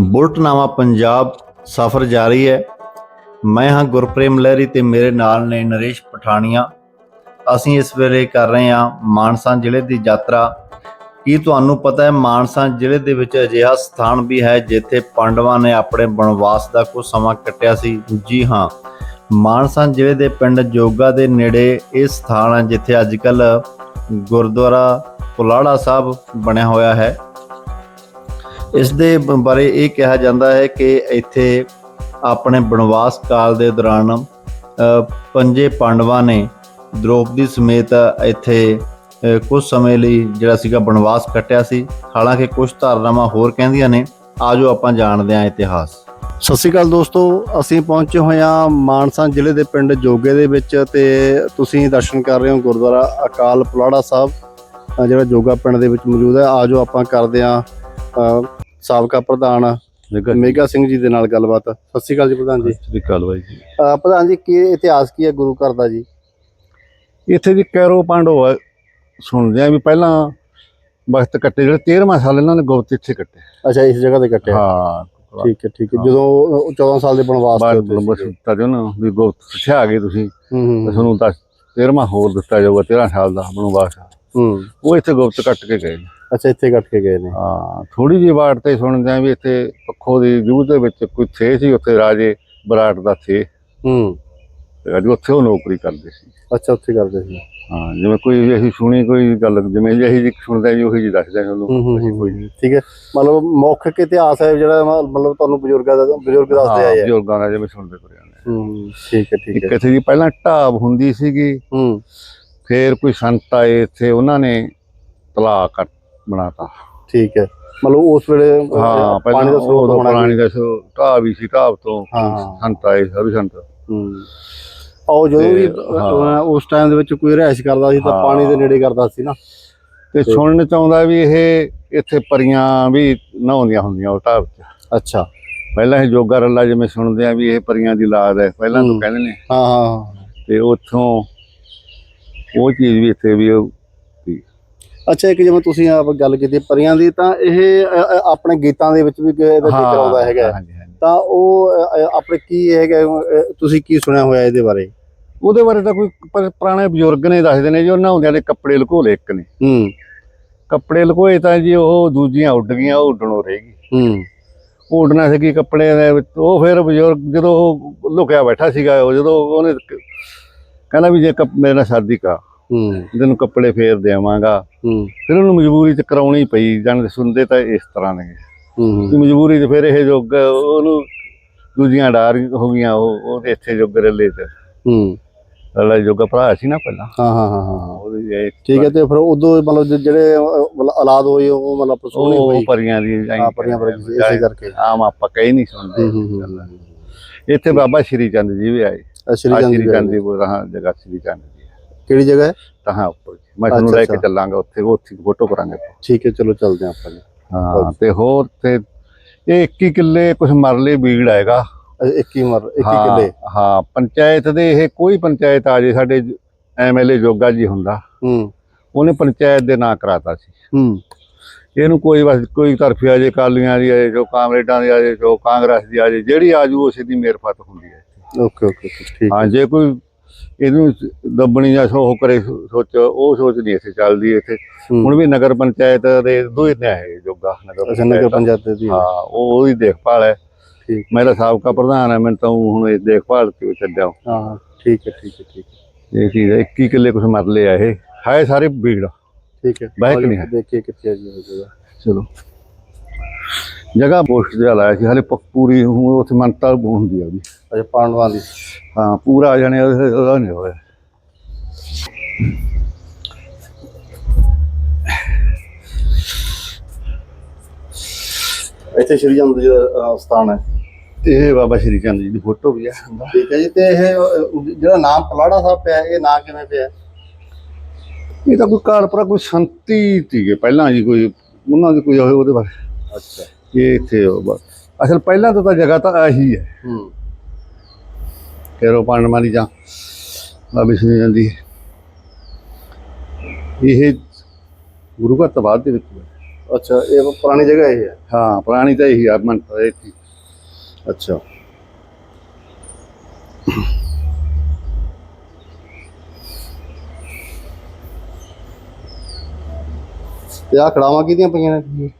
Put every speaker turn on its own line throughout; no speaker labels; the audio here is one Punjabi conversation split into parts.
ਬੁਲਟਨਾਮਾ ਪੰਜਾਬ ਸਫ਼ਰ ਜਾਰੀ ਹੈ। ਮੈਂ ਹਾਂ ਗੁਰਪ੍ਰੇਮ ਲਹਿਰੀ ਤੇ ਮੇਰੇ ਨਾਲ ਨੇ ਨਰੇਸ਼ ਪਠਾਨੀਆ ਅਸੀਂ ਇਸ ਵੇਲੇ ਕਰ ਰਹੇ ਹਾਂ ਮਾਨਸਾ ਜ਼ਿਲ੍ਹੇ ਦੀ ਯਾਤਰਾ। ਕੀ ਤੁਹਾਨੂੰ ਪਤਾ ਹੈ ਮਾਨਸਾ ਜ਼ਿਲ੍ਹੇ ਦੇ ਵਿੱਚ ਅਜਿਹਾ ਸਥਾਨ ਵੀ ਹੈ ਜਿੱਥੇ ਪਾਂਡਵਾਂ ਨੇ ਆਪਣੇ ਬਨਵਾਸ ਦਾ ਕੁਝ ਸਮਾਂ ਕੱਟਿਆ ਸੀ? ਜੀ ਹਾਂ, ਮਾਨਸਾ ਜ਼ਿਲ੍ਹੇ ਦੇ ਪਿੰਡ ਜੋਗਾ ਦੇ ਨੇੜੇ ਇਹ ਸਥਾਨ ਹੈ ਜਿੱਥੇ ਅੱਜ ਕੱਲ ਗੁਰਦੁਆਰਾ ਪੁਲਾੜਾ ਸਾਹਿਬ ਬਣਿਆ ਹੋਇਆ ਹੈ। ਇਸ ਦੇ ਬ- ਬਾਰੇ ਇਹ ਕਿਹਾ ਜਾਂਦਾ ਹੈ ਕਿ ਇੱਥੇ ਆਪਣੇ ਬਨਵਾਸ ਕਾਲ ਦੇ ਦੌਰਾਨ ਪੰਜੇ ਪਾਂਡਵਾਂ ਨੇ ਦ੍ਰੋਪਦੀ ਸਮੇਤ ਇੱਥੇ ਅ, ਕੁਝ ਸਮੇਂ ਲਈ ਜਿਹੜਾ ਸੀਗਾ ਬਨਵਾਸ ਕੱਟਿਆ ਸੀ। ਹਾਲਾਂਕਿ ਕੁਝ ਧਾਰਨਾਵਾਂ ਹੋਰ ਕਹਿੰਦੀਆਂ ਨੇ। ਆਜੋ ਆਪਾਂ ਜਾਣਦੇ ਹਾਂ ਇਤਿਹਾਸ। ਸਤਿ ਸ਼੍ਰੀ ਅਕਾਲ ਦੋਸਤੋ ਅਸੀਂ ਪਹੁੰਚੇ ਹੋਏ ਹਾਂ ਮਾਨਸਾ ਜ਼ਿਲ੍ਹੇ ਦੇ ਪਿੰਡ ਜੋਗੇ ਦੇ ਵਿੱਚ ਤੇ ਤੁਸੀਂ ਦਰਸ਼ਨ ਕਰ ਰਹੇ ਹੋ ਗੁਰਦੁਆਰਾ ਅਕਾਲ ਪੁਲਾੜਾ ਸਾਹਿਬ ਜਿਹੜਾ ਜੋਗਾ ਪਿੰਡ ਦੇ ਵਿੱਚ ਮੌਜੂਦ ਹੈ। ਆਜੋ ਆਪਾਂ ਕਰਦੇ ਹਾਂ ਸਾਬਕਾ ਪ੍ਰਧਾਨ ਮੇਗਾ ਸਿੰਘ ਜੀ ਦੇ ਨਾਲ ਗੱਲਬਾਤ। ਸਤਿ ਸ਼੍ਰੀ ਅਕਾਲ ਜੀ ਪ੍ਰਧਾਨ ਜੀ।
ਸ੍ਰੀ ਅਕਾਲ ਬਾਈ ਜੀ।
ਪ੍ਰਧਾਨ ਜੀ ਕੀ ਇਤਿਹਾਸ ਕੀ ਹੈ ਗੁਰੂ ਘਰ ਦਾ ਜੀ?
ਇੱਥੇ ਦੀ ਕੈਰੋ ਪਾਂਡੋ ਹੈ ਸੁਣਦੇ ਆ ਵੀ ਪਹਿਲਾਂ ਵਕਤ ਕੱਟੇ ਜਿਹੜੇ 13ਵਾਂ ਸਾਲ ਇਹਨਾਂ ਨੇ ਗੁਪਤ ਇੱਥੇ ਕੱਟੇ।
ਅੱਛਾ ਇਸ ਜਗ੍ਹਾ ਤੇ ਕੱਟਿਆ।
ਹਾਂ
ਠੀਕ ਹੈ ਠੀਕ ਹੈ। ਜਦੋਂ ਉਹ 14 ਸਾਲ ਦੇ ਬਨਵਾਸ ਤੇ
ਬਸ ਦਿੱਤਾ ਜੋ ਨਾ ਵੀ ਗੁਪਤ ਸਿੱਖਿਆ ਆ ਗਏ ਤੁਸੀਂ। ਤੁਹਾਨੂੰ ਤਾਂ 13ਵਾਂ ਹੋਰ ਦਿੱਤਾ ਜਾਊਗਾ 13 ਸਾਲ ਦਾ ਬਨਵਾਸ।
ਹੂੰ।
ਉਹ ਇੱਥੇ ਗੁਪਤ ਕੱਟ ਕੇ ਗਏ।
ਅੱਛਾ ਇੱਥੇ ਕੱਟ ਕੇ ਗਏ ਨੇ।
ਹਾਂ ਥੋੜੀ ਜਿਹੀ ਬਾੜ ਤੇ ਸੁਣਦੇ ਆ ਵੀ ਇੱਥੇ ਪੱਖੋ ਦੀ ਜੂਹ ਦੇ ਵਿੱਚ ਕੋਈ ਥੇ ਸੀ ਉੱਥੇ ਰਾਜੇ ਬਰਾੜ ਦਾ ਥੇ।
ਹੂੰ।
ਅੱਜ ਉੱਥੇ ਉਹ ਨੌਕਰੀ ਕਰਦੇ ਸੀ।
ਅੱਛਾ ਉੱਥੇ ਕਰਦੇ ਸੀ।
ਹਾਂ ਜਿਵੇਂ ਕੋਈ ਅਸੀਂ ਸੁਣੀ ਕੋਈ ਗੱਲ ਜਿਵੇਂ ਜਿਹੀ ਜੀ ਸੁਣਦੇ ਜੀ ਉਹੀ ਜੀ ਦੱਸਦੇ ਤੁਹਾਨੂੰ ਅਸੀਂ ਕੋਈ
ਠੀਕ ਹੈ। ਮਤਲਬ ਮੌਖਿਕ ਇਤਿਹਾਸ ਹੈ ਜਿਹੜਾ ਮਤਲਬ ਤੁਹਾਨੂੰ ਬਜ਼ੁਰਗਾਂ ਦਾ ਬਜ਼ੁਰਗ ਦੱਸਦੇ ਆਏ
ਹਾਂ
ਆ।
ਬਜ਼ੁਰਗਾਂ ਦਾ ਜਿਵੇਂ ਸੁਣਦੇ ਤੁਰੇ ਜਾਂਦੇ ਆ।
ਹੂੰ ਠੀਕ ਹੈ ਠੀਕ ਹੈ।
ਇੱਥੇ ਦੀ ਪਹਿਲਾਂ ਢਾਬ ਹੁੰਦੀ ਸੀਗੀ।
ਹੂੰ।
ਫੇਰ ਕੋਈ ਸੰਤ ਆਏ ਇੱਥੇ ਉਹਨਾਂ ਨੇ ਤਲਾਅ ਕੱਟ ਬਣਾਤਾ।
ਠੀਕ ਹੈ। ਮਤਲਬ ਉਸ ਵੇਲੇ ਪਾਣੀ ਦਾ ਸਰੋਤ ਹੋਣਾ
ਪਾਣੀ ਦਾ ਸਰੋਤ ਢਾਹ ਵੀ ਸੀ ਢਾਹ ਤੋਂ ਸੰਤ ਆਏ ਸਭੀ ਸੰਤ।
ਹੂੰ। ਉਹ ਜਦੋਂ ਵੀ ਉਸ ਟਾਈਮ ਦੇ ਵਿੱਚ ਕੋਈ ਰਹਿਸ਼ ਕਰਦਾ ਸੀ ਤਾਂ ਪਾਣੀ ਦੇ ਨੇੜੇ ਕਰਦਾ ਸੀ ਨਾ।
ਤੇ ਸੁਣਨ ਚ ਵੀ ਇਹ ਇੱਥੇ ਪਰੀਆਂ ਵੀ ਨਹਾਉਂਦੀਆਂ ਹੁੰਦੀਆਂ ਉਹ ਢਾਬ ਚ
ਅੱਛਾ।
ਪਹਿਲਾਂ ਇਹ ਜੋਗਾ ਰੱਲਾ ਜਿਵੇਂ ਸੁਣਦੇ ਆ ਵੀ ਇਹ ਪਰੀਆਂ ਦੀ ਲਾਦ ਹੈ ਪਹਿਲਾਂ
ਨੂੰ
ਕਹਿੰਦੇ ਨੇ।
ਹਾਂ ਹਾਂ
ਤੇ ਉੱਥੋਂ ਉਹ ਚੀਜ਼ ਵੀ ਇੱਥੇ ਵੀ
ਅੱਛਾ ਇੱਕ ਜਿਵੇਂ ਤੁਸੀਂ ਆਪ ਗੱਲ ਕੀਤੀ ਪਰੀਆਂ ਦੀ ਤਾਂ ਇਹ ਆਪਣੇ ਗੀਤਾਂ ਦੇ ਵਿੱਚ ਵੀ ਇਹਦਾ ਜ਼ਿਕਰ ਆਉਂਦਾ ਹੈਗਾ। ਤਾਂ ਉਹ ਆਪਣੇ ਕੀ ਹੈਗਾ ਤੁਸੀਂ ਕੀ ਸੁਣਿਆ ਹੋਇਆ ਇਹਦੇ ਬਾਰੇ?
ਉਹਦੇ ਬਾਰੇ ਤਾਂ ਕੋਈ ਪੁਰਾਣੇ ਬਜ਼ੁਰਗ ਨੇ ਦੱਸਦੇ ਨੇ ਜੀ ਉਹਨਾਂ ਹੁੰਦਿਆਂ ਦੇ ਕੱਪੜੇ ਲੁਕੋ ਲਏ ਇੱਕ ਨੇ।
ਹੂੰ।
ਕੱਪੜੇ ਲੁਕੋਏ ਤਾਂ ਜੀ ਉਹ ਦੂਜੀਆਂ ਉੱਡ ਗਈਆਂ ਉਹ ਉੱਡਣੋਂ ਰਹਿ ਗਈ।
ਹੂੰ।
ਉਹ ਉੱਡਣਾ ਸੀ ਕਿ ਕੱਪੜੇ ਦੇ ਵਿੱਚ ਉਹ ਫਿਰ ਬਜ਼ੁਰਗ ਜਦੋਂ ਉਹ ਲੁਕਿਆ ਬੈਠਾ ਸੀਗਾ ਉਹ ਜਦੋਂ ਉਹਨੇ ਕਹਿੰਦਾ ਵੀ ਜੇ ਮੇਰੇ ਨਾਲ ਸ਼ਾਦੀ ਕਾ
ਹੂੰ
ਤੈਨੂੰ ਕੱਪੜੇ ਫੇਰ ਦੇਵਾਂਗਾ।
ਹੂੰ।
ਫਿਰ ਉਹਨੂੰ ਮਜਬੂਰੀ ਚ ਕਰਾਉਣੀ ਪਈ ਜਾਣ ਸੁਣਦੇ ਤਾਂ ਇਸ ਤਰ੍ਹਾਂ ਨੇ।
ਹੂੰ
ਕਿ ਮਜਬੂਰੀ ਚ ਫਿਰ ਇਹ ਜੋਗ ਉਹਨੂੰ ਦੂਜੀਆਂ ਡਾਰ ਹੋ ਗਈਆਂ ਉਹ ਉਹਦੇ ਇੱਥੇ ਜੋਗ ਰਲੇ ਤੇ
ਹੂੰ।
ਰੱਲਾ ਜੋਗਾ ਭਰਾ ਸੀ ਨਾ ਪਹਿਲਾਂ।
ਹਾਂ ਹਾਂ ਹਾਂ ਹਾਂ
ਉਹਦੀ
ਠੀਕ ਹੈ ਤੇ ਫਿਰ ਉਦੋਂ ਮਤਲਬ ਜਿਹੜੇ ਔਲਾਦ ਹੋਈ ਉਹ ਮਤਲਬ ਸੋਹਣੀ
ਉਹ
ਹੋਈ।
ਪਰੀਆਂ ਦੀ
ਹਾਂ ਪਰੀਆਂ ਪਰ ਇਸੇ ਕਰਕੇ।
ਆਮ ਆਪਾਂ ਕਹੀ ਨਹੀਂ
ਹੂੰ
ਸੁਣਦੇ
ਹੂੰ ਹੂੰ।
ਇੱਥੇ ਬਾਬਾ ਸ਼੍ਰੀ ਚੰਦ ਜੀ ਵੀ ਆਏ।
ਸ਼੍ਰੀ ਚੰਦ ਜੀ
ਰਹਾ ਜਗ੍ਹਾ ਸ਼੍ਰੀ ਚੰਦ ਜੀ।
ਕਿਹੜੀ ਜਗ੍ਹਾ ਹੈ?
ਤਹਾਂ ਉੱਪਰ। ਮੈਂ ਤੁਹਾਨੂੰ ਲੈ ਕੇ। ਚੱਲਾਂਗਾ ਉੱਥੇ ਉੱਥੇ ਫੋਟੋ ਕਰਾਂਗੇ
ਠੀਕ ਹੈ ਚਲੋ ਚੱਲਦੇ ਹਾਂ ਆਪਾਂ
ਹਾਂ ਤੇ ਹੋਰ ਤੇ ਇਹ 21 ਕਿੱਲੇ ਕੁਝ ਮਰਲੇ ਬੀੜ ਆਏਗਾ
ਅ, 21 ਮਰ 21
ਹਾਂ,
ਕਿੱਲੇ?
ਹਾਂ ਪੰਚਾਇਤ ਦੇ ਇਹ ਕੋਈ ਪੰਚਾਇਤ ਆ ਜੇ ਸਾਡੇ ਐਮਐਲਏ ਜੋਗਾ ਜੀ ਹੁੰਦਾ।
ਹੂੰ।
ਉਹਨੇ ਪੰਚਾਇਤ ਦੇ ਨਾਂ ਕਰਾਤਾ ਸੀ।
ਹੂੰ।
ਇਹਨੂੰ ਕੋਈ ਬਸ ਕੋਈ ਤਰਫੀ ਆ ਜੇ ਕਾਲੀਆਂ ਦੀ ਆ ਜੇ ਜੋ ਕਾਂਗਰੇਟਾਂ ਦੀ ਆ ਜੇ ਜੋ ਕਾਂਗਰਸ ਦੀ ਆ ਜੇ ਜਿਹੜੀ ਆਜੂ ਉਸੇ ਦੀ ਮੇਰਫਤ ਹੁੰਦੀ ਹੈ।
ਓਕੇ ਓਕੇ, ਠੀਕ
ਹਾਂ ਜੇ ਕੋਈ ਇਹਨੂੰ ਦੱਬਣੀ ਜਾਂ ਉਹ ਕਰੇ ਸੋਚ ਉਹ ਸੋਚ ਨਹੀਂ ਇੱਥੇ ਚੱਲਦੀ ਇੱਥੇ। ਹੁਣ ਵੀ ਨਗਰ ਪੰਚਾਇਤ ਦੇ ਦੋ ਹੀ ਨੇ ਹੈ ਜੋਗਾ ਨਗਰ ਪੰਚਾਇਤ।
ਦੀ।
ਹਾਂ ਉਹ ਉਹਦੀ ਦੇਖਭਾਲ ਹੈ।
ਠੀਕ।
ਮੇਰਾ ਸਾਬਕਾ ਪ੍ਰਧਾਨ ਹੈ ਮੈਂ ਤਾਂ ਹੁਣ ਇਹ ਦੇਖਭਾਲ ਤੇ ਛੱਡਿਆ।
ਹਾਂ ਠੀਕ ਹੈ ਠੀਕ ਹੈ ਠੀਕ ਹੈ।
ਇਹ ਚੀਜ਼ ਹੈ 21 ਕਿੱਲੇ ਕੁਝ ਮਰਲੇ ਆ ਇਹ। ਹੈ ਸਾਰੇ ਬੀੜ
ਠੀਕ ਹੈ।
ਬਾਈਕ ਨਹੀਂ ਹੈ।
ਦੇਖੀਏ ਕਿੱਥੇ ਹੈ ਜੀ
ਚਲੋ। ਜਗ੍ਹਾ ਪੋਸਟ ਜਿਹਾ ਲਾਇਆ ਸੀ ਹਲੇ ਪੂਰੀ ਹੁਣ ਉੱਥੇ ਮੰਨਤਾ ਹੁੰਦੀ ਆ ਉਹਦੀ
ਅੱਛਾ ਪਾਂਡਵਾਂ ਦੀ
ਹਾਂ ਪੂਰਾ ਜਾਣੇ ਉਹਦਾ ਨਹੀਂ ਹੋਇਆ।
ਇੱਥੇ ਸ਼੍ਰੀ ਚੰਦ ਜੀ ਦਾ ਸਥਾਨ ਹੈ।
ਇਹ ਬਾਬਾ ਸ਼੍ਰੀ ਚੰਦ ਜੀ ਦੀ ਫੋਟੋ ਵੀ ਆ
ਠੀਕ ਹੈ ਜੀ ਤੇ ਇਹ ਜਿਹੜਾ ਨਾਮ ਪਲਾੜਾ ਸਾਹਿਬ ਪਿਆ ਇਹ ਨਾਂ ਕਿਵੇਂ ਪਿਆ?
ਇਹ ਤਾਂ ਕੋਈ ਕਾਰਪਰਾ ਕੋਈ ਸੰਤੀ ਸੀਗੇ ਪਹਿਲਾਂ ਜੀ ਕੋਈ ਉਹਨਾਂ ਦੀ ਕੋਈ ਉਹਦੇ ਬਾਰੇ।
ਅੱਛਾ।
ਇਹ ਇੱਥੇ ਉਹ ਬਸ। ਅਸਲ ਪਹਿਲਾਂ ਤੋਂ ਤਾਂ ਜਗ੍ਹਾ ਤਾਂ ਆਹੀ ਹੈ।
ਹੂੰ।
ਕੇਰੋ ਪਾਂਡਵਾਂ ਦੀ ਜਾਂ ਬਾਬਾ ਸ਼੍ਰੀ ਚੰਦ ਦੀ। ਇਹ ਗੁਰੂ ਘਰ ਤੋਂ ਬਾਅਦ ਦੇ ਵਿੱਚ ਹੋਇਆ।
ਅੱਛਾ ਇਹ ਪੁਰਾਣੀ ਜਗ੍ਹਾ ਇਹ ਹੈ?
ਹਾਂ ਪੁਰਾਣੀ ਤਾਂ ਇਹੀ ਆ ਇਹ ਸੀ।
ਅੱਛਾ। ਤੇ ਆ ਖੜਾਵਾਂ ਕਿਹਦੀਆਂ ਪਈਆਂ ਨੇ?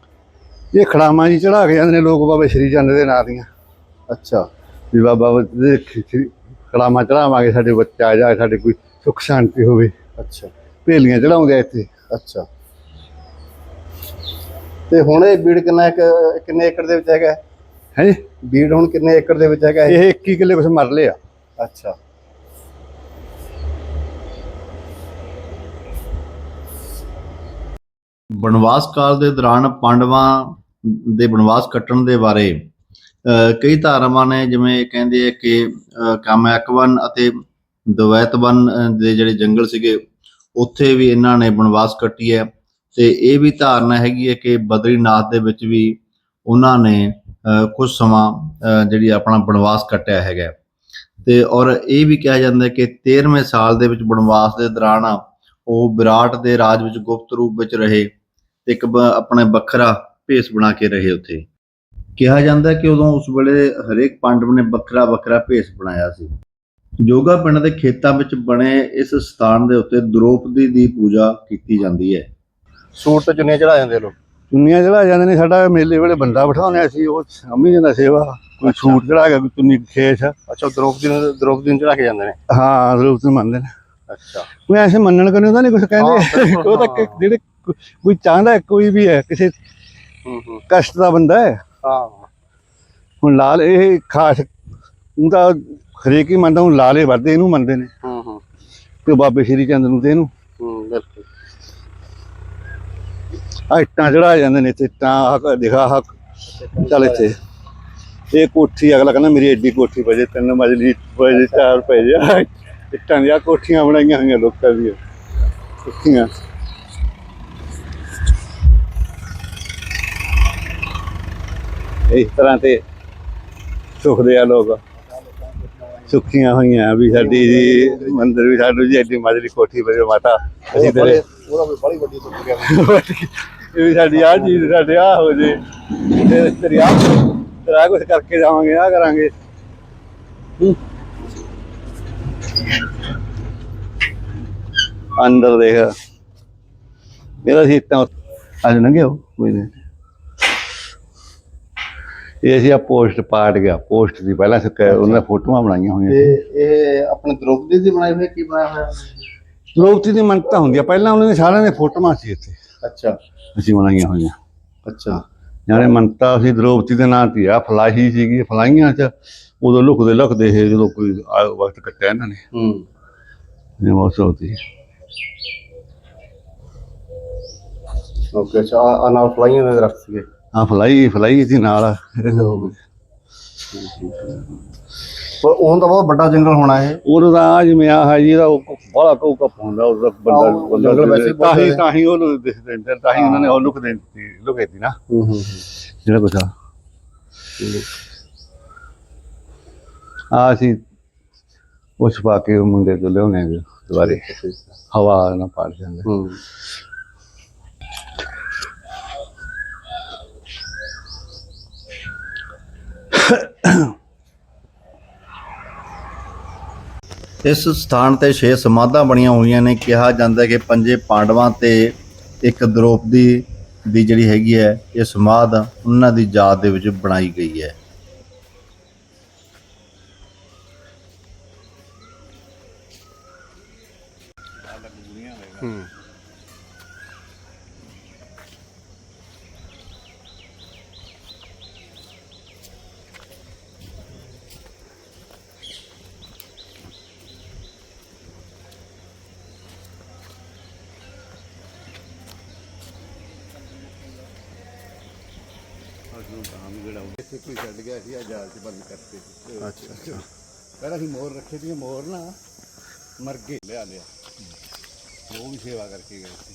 ਇਹ ਖੜਾਵਾਂ ਜੀ ਚੜਾ ਕੇ ਜਾਂਦੇ ਨੇ ਲੋਕ ਬਾਬਾ ਸ਼੍ਰੀ ਚੰਦ ਦੇ ਨਾਂ ਦੀਆਂ।
ਅੱਛਾ
ਵੀ ਬਾਬਾ ਦੇ ਖੜਾਵਾਂ ਚੜਾਵਾਂਗੇ ਸਾਡੇ ਬੱਚਾ ਆ ਜਾਏ ਸਾਡੇ ਕੋਈ ਸੁੱਖ ਸ਼ਾਂਤੀ ਹੋਵੇ।
ਅੱਛਾ।
ਭੇਲੀਆਂ ਚੜਾਉਂਦੇ ਆ ਇੱਥੇ।
ਅੱਛਾ। ਤੇ ਹੁਣ ਇਹ ਬੀੜ ਕਿੰਨਾ ਇੱਕ ਕਿੰਨੇ ਏਕੜ ਦੇ ਵਿੱਚ ਹੈਗਾ? ਹੈ?
ਹੈ ਜੀ
ਬੀੜ ਹੁਣ ਕਿੰਨੇ ਏਕੜ ਦੇ ਵਿੱਚ ਹੈਗਾ ਇਹ?
ਇਹ 21 ਕਿੱਲੇ ਕੁਛ ਮਰਲੇ ਆ
ਅੱਛਾ। ਬਨਵਾਸ ਕਾਲ ਦੇ ਦੌਰਾਨ ਪਾਂਡਵਾਂ ਦੇ ਬਨਵਾਸ ਕੱਟਣ ਦੇ ਬਾਰੇ ਅਹ, ਕਈ ਧਾਰਾਵਾਂ ਨੇ ਜਿਵੇਂ ਕਹਿੰਦੇ ਆ ਕਿ ਕਾਮੈਕਵਨ ਅਤੇ ਦਵੈਤਵਨ ਦੇ ਜਿਹੜੇ ਜੰਗਲ ਸੀਗੇ ਉੱਥੇ ਵੀ ਇਹਨਾਂ ਨੇ ਬਨਵਾਸ ਕੱਟੀ ਹੈ ਤੇ ਇਹ ਵੀ ਧਾਰਨਾ ਹੈਗੀ ਹੈ ਕਿ ਬਦਰੀਨਾਥ ਦੇ ਵਿੱਚ ਵੀ ਉਹਨਾਂ ਨੇ ਅਹ, ਕੁਝ ਸਮਾਂ ਜਿਹੜੀ ਆਪਣਾ ਬਨਵਾਸ ਕੱਟਿਆ ਹੈਗਾ ਹੈ। ਤੇ ਔਰ ਇਹ ਵੀ ਕਿਹਾ ਜਾਂਦਾ ਕਿ 13ਵੇਂ ਸਾਲ ਦੇ ਵਿੱਚ ਬਨਵਾਸ ਦੇ ਦੌਰਾਨ ਉਹ ਵਿਰਾਟ ਦੇ ਰਾਜ ਵਿੱਚ ਗੁਪਤ ਰੂਪ ਵਿੱਚ ਰਹੇ ਤੇ ਇੱਕ ਬ- ਆਪਣੇ ਵੱਖਰਾ ਭੇਸ ਬਣਾ ਕੇ ਰਹੇ ਉੱਥੇ। ਕਿਹਾ ਜਾਂਦਾ ਕਿ ਉਦੋਂ ਉਸ ਵੇਲੇ ਹਰੇਕ ਪਾਂਡਵ ਨੇ ਵੱਖਰਾ ਵੱਖਰਾ ਭੇਸ ਬਣਾਇਆ ਸੀ। ਜੋਗਾ ਪਿੰਡ ਦੇ ਖੇਤਾਂ ਵਿੱਚ ਬਣੇ ਇਸ ਸਥਾਨ ਦੇ ਉੱਤੇ ਦ੍ਰੋਪਦੀ ਦੀ ਪੂਜਾ ਕੀਤੀ ਜਾਂਦੀ ਹੈ। ਸੂਟ ਤੇ ਚੁੰਨੀਆਂ ਚੜਾ ਜਾਂਦੇ ਲੋਕ।
ਚੁੰਨੀਆਂ ਚੜਾ ਜਾਂਦੇ ਨੇ। ਸਾਡਾ ਮੇਲੇ ਵੇਲੇ ਬੰਦਾ ਬਿਠਾਉਂਦੇ ਅਸੀਂ ਉਹ ਸਾਂਭੀ ਜਾਂਦਾ ਸੇਵਾ। ਕੋਈ ਛੂਟ ਚੜਾ ਗਿਆ ਕੋਈ ਚੁੰਨੀ ਖੇਸ।
ਅੱਛਾ ਦ੍ਰੋਪਦੀ ਨੂੰ ਦ੍ਰੋਪਦੀ ਨੂੰ ਚੜਾ ਕੇ ਜਾਂਦੇ ਨੇ?
ਹਾਂ ਰੂਪ ਤੋਂ ਮੰਨਦੇ ਨੇ।
ਅੱਛਾ।
ਕੋਈ ਐਸੇ ਮੰਨਣ ਕਰਨੇ ਉਹਦਾ ਨਹੀਂ ਕੁਝ ਕਹਿੰਦੇ। ਉਹ ਤਾਂ ਕਿ- ਜਿਹੜੇ ਕੋ- ਕੋਈ ਚਾਹੁੰਦਾ ਕੋਈ ਵੀ ਹੈ ਕਿਸੇ ਕਸ਼ਟ ਦਾ ਬੰਦਾ ਹੈ।
ਹਾਂ।
ਹੁਣ ਲਾਲ ਇਹ ਖਾਸ ਉਹ ਤਾਂ ਹਰੇਕ ਹੀ ਮੰਨਦਾ ਹੁਣ ਲਾਲੇ ਵਰਦੇ ਇਹਨੂੰ ਮੰਨਦੇ ਨੇ।
ਹੂੰ ਹੂੰ।
ਤੇ ਬਾਬੇ ਸ਼੍ਰੀ ਚੰਦ ਨੂੰ ਤੇ ਇਹਨੂੰ।
ਹੂੰ ਬਿਲਕੁਲ।
ਆ ਇੱਟਾਂ ਚੜਾ ਜਾਂਦੇ ਨੇ ਤੇ ਇੱਟਾਂ ਆਹ ਦਿਖਾ ਹੱਕ ਚੱਲ ਇੱਥੇ। ਇਹ ਕੋਠੀ ਅਗਲਾ ਕਹਿੰਦਾ ਮੇਰੀ ਐਡੀ ਕੋਠੀ ਵਜੇ ਤਿੰਨ ਮਜਲੀ ਵਜੇ ਚਾਰ ਪੈ ਜਾ। ਇੱਟਾਂ ਦੀਆਂ ਕੋਠੀਆਂ ਬਣਾਈਆਂ ਹੋਈਆਂ ਲੋਕਾਂ ਦੀਆਂ। ਕੋਠੀਆਂ। ਇਸ ਤਰ੍ਹਾਂ ਤੇ ਸੁਖਦੇ ਆ ਲੋਕ। ਸੁਖੀਆਂ ਹੋਈਆਂ ਵੀ ਸਾਡੀ ਜੀ ਮੰਦਿਰ ਵੀ ਸਾਨੂੰ ਜੀ ਐਡੀ ਮਜਲੀ ਕੋਠੀ ਵਜੇ ਮਾਤਾ। ਅਸੀਂ ਤੇਰੇ
ਉਹਦਾ ਵੀ ਬੜੀ ਵੱਡੀ ਸੁੱਕ ਗਿਆ।
ਇਹ ਵੀ ਸਾਡੀ ਆ ਚੀਜ਼ ਸਾਡੇ ਆ ਹੋ ਜੇ। ਤੇ ਤੇਰੀ ਆ ਤੇਰਾ ਕੁਝ ਕਰਕੇ ਜਾਵਾਂਗੇ ਆ ਕਰਾਂਗੇ। ਅੰਦਰ ਦੇਖ। ਮੇਰਾ ਸੀ ਤਾਂ ਅੱਜ ਲੰਘਿਆ ਕੋਈ ਨਹੀਂ। ਇਹ ਅਸੀਂ ਆ ਪੋਸਟ ਪਾਟ ਗਿਆ ਪੋਸਟ ਦੀ ਪਹਿਲਾਂ ਸਿੱਕਾ ਉਹਨਾਂ ਫੋਟੋਆਂ ਬਣਾਈਆਂ ਹੋਈਆਂ
ਤੇ ਇਹ ਆਪਣੇ ਦ੍ਰੋਪਦੀ ਦੀ ਬਣਾਈ ਹੋਈ ਕੀ ਬਣਾਇਆ ਹੋਇਆ?
ਲੋਕਤੀ ਦੀ ਮੰਨਤਾ ਹੁੰਦੀ ਆ ਪਹਿਲਾਂ ਉਹਨਾਂ ਨੇ ਸਾਰਿਆਂ ਦੇ ਫੋਟੋਆਂ ਸੀ ਇੱਥੇ।
ਅੱਛਾ।
ਅਸੀਂ ਬਣਾਈਆਂ ਹੋਈਆਂ।
ਅੱਛਾ।
ਨਾਲੇ ਮੰਨਤਾ ਸੀ ਦ੍ਰੋਪਤੀ ਦੇ ਨਾਂ ਤੇ ਆ ਫਲਾਹੀ ਸੀਗੀ ਫਲਾਈਆਂ ਚ ਉਦੋਂ ਲੁਕਦੇ ਲੁਕਦੇ ਇਹ ਜਦੋਂ ਕੋਈ ਵਕਤ ਕੱਟਿਆ ਇਹਨਾਂ ਨੇ।
ਹੂੰ।
ਇਹ ਬਹੁਤ ਹੋਤੀ
ਓਕੇ ਅੱਛਾ ਆ ਨਾਲ ਫਲਾਈਆਂ ਦੇ ਦਰਖਤ ਸੀਗੇ।
ਆ ਫਲਾਈ ਫਲਾਈ ਸੀ ਨਾਲ।
ਪਰ ਉਹ ਤਾਂ ਬਹੁਤ ਵੱਡਾ ਜੰਗਲ ਹੋਣਾ ਇਹ।
ਉਹਦਾ ਤਾਂ ਜਿਵੇਂ ਆ ਹੈ ਜੀ ਦਾ ਬੜਾ ਕੋ ਕਪ ਹੁੰਦਾ ਉਹਦਾ ਬੰਦਾ ਬੰਦਾ
ਜੰਗਲ ਵੈਸੇ
ਤਾਂ ਹੀ। ਤਾਂ ਹੀ ਉਹਨੂੰ ਦਿਖਦੇ ਨੇ ਤਾਂ ਹੀ ਉਹਨਾਂ ਨੇ ਉਹ ਲੁਕ ਦਿੱਤੀ ਲੁਕੇ ਦਿੱਤੀ ਨਾ।
ਹੂੰ ਹੂੰ
ਜਿਹੜਾ ਕੁਛ ਆ। ਆ ਅਸੀਂ ਉਸ ਪਾ ਕੇ ਮੁੰਡੇ ਤੋਂ ਲਿਆਉਣੇ ਦੁਬਾਰੇ। ਹਵਾ ਨਾ ਪਾੜ ਜਾਂਦੇ।
ਇਸ ਸਥਾਨ ਤੇ ਛੇ ਸਮਾਧਾਂ ਬਣੀਆਂ ਹੋਈਆਂ ਨੇ। ਕਿਹਾ ਜਾਂਦਾ ਹੈ ਕਿ ਪੰਜੇ ਪਾਂਡਵਾਂ ਤੇ ਇੱਕ ਦ੍ਰੋਪਦੀ ਦੀ ਜਿਹੜੀ ਹੈਗੀ ਹੈ, ਇਹ ਸਮਾਧ ਉਹਨਾਂ ਦੀ ਯਾਦ ਦੇ ਵਿੱਚ ਬਣਾਈ ਗਈ ਹੈ।
ਇੱਥੇ ਕੋਈ ਛੱਡ ਗਿਆ ਸੀ ਆ ਜਾਲ ਚ ਬੰਦ ਕਰਤੇ।
ਅੱਛਾ ਅੱਛਾ।
ਪਹਿਲਾਂ ਅਸੀਂ ਮੋਰ ਰੱਖੇ ਸੀ ਮੋਰ ਨਾ ਮਰ ਗਏ ਲਿਆ ਲਿਆ। ਉਹ ਵੀ ਸੇਵਾ ਕਰਕੇ ਗਏ ਸੀ।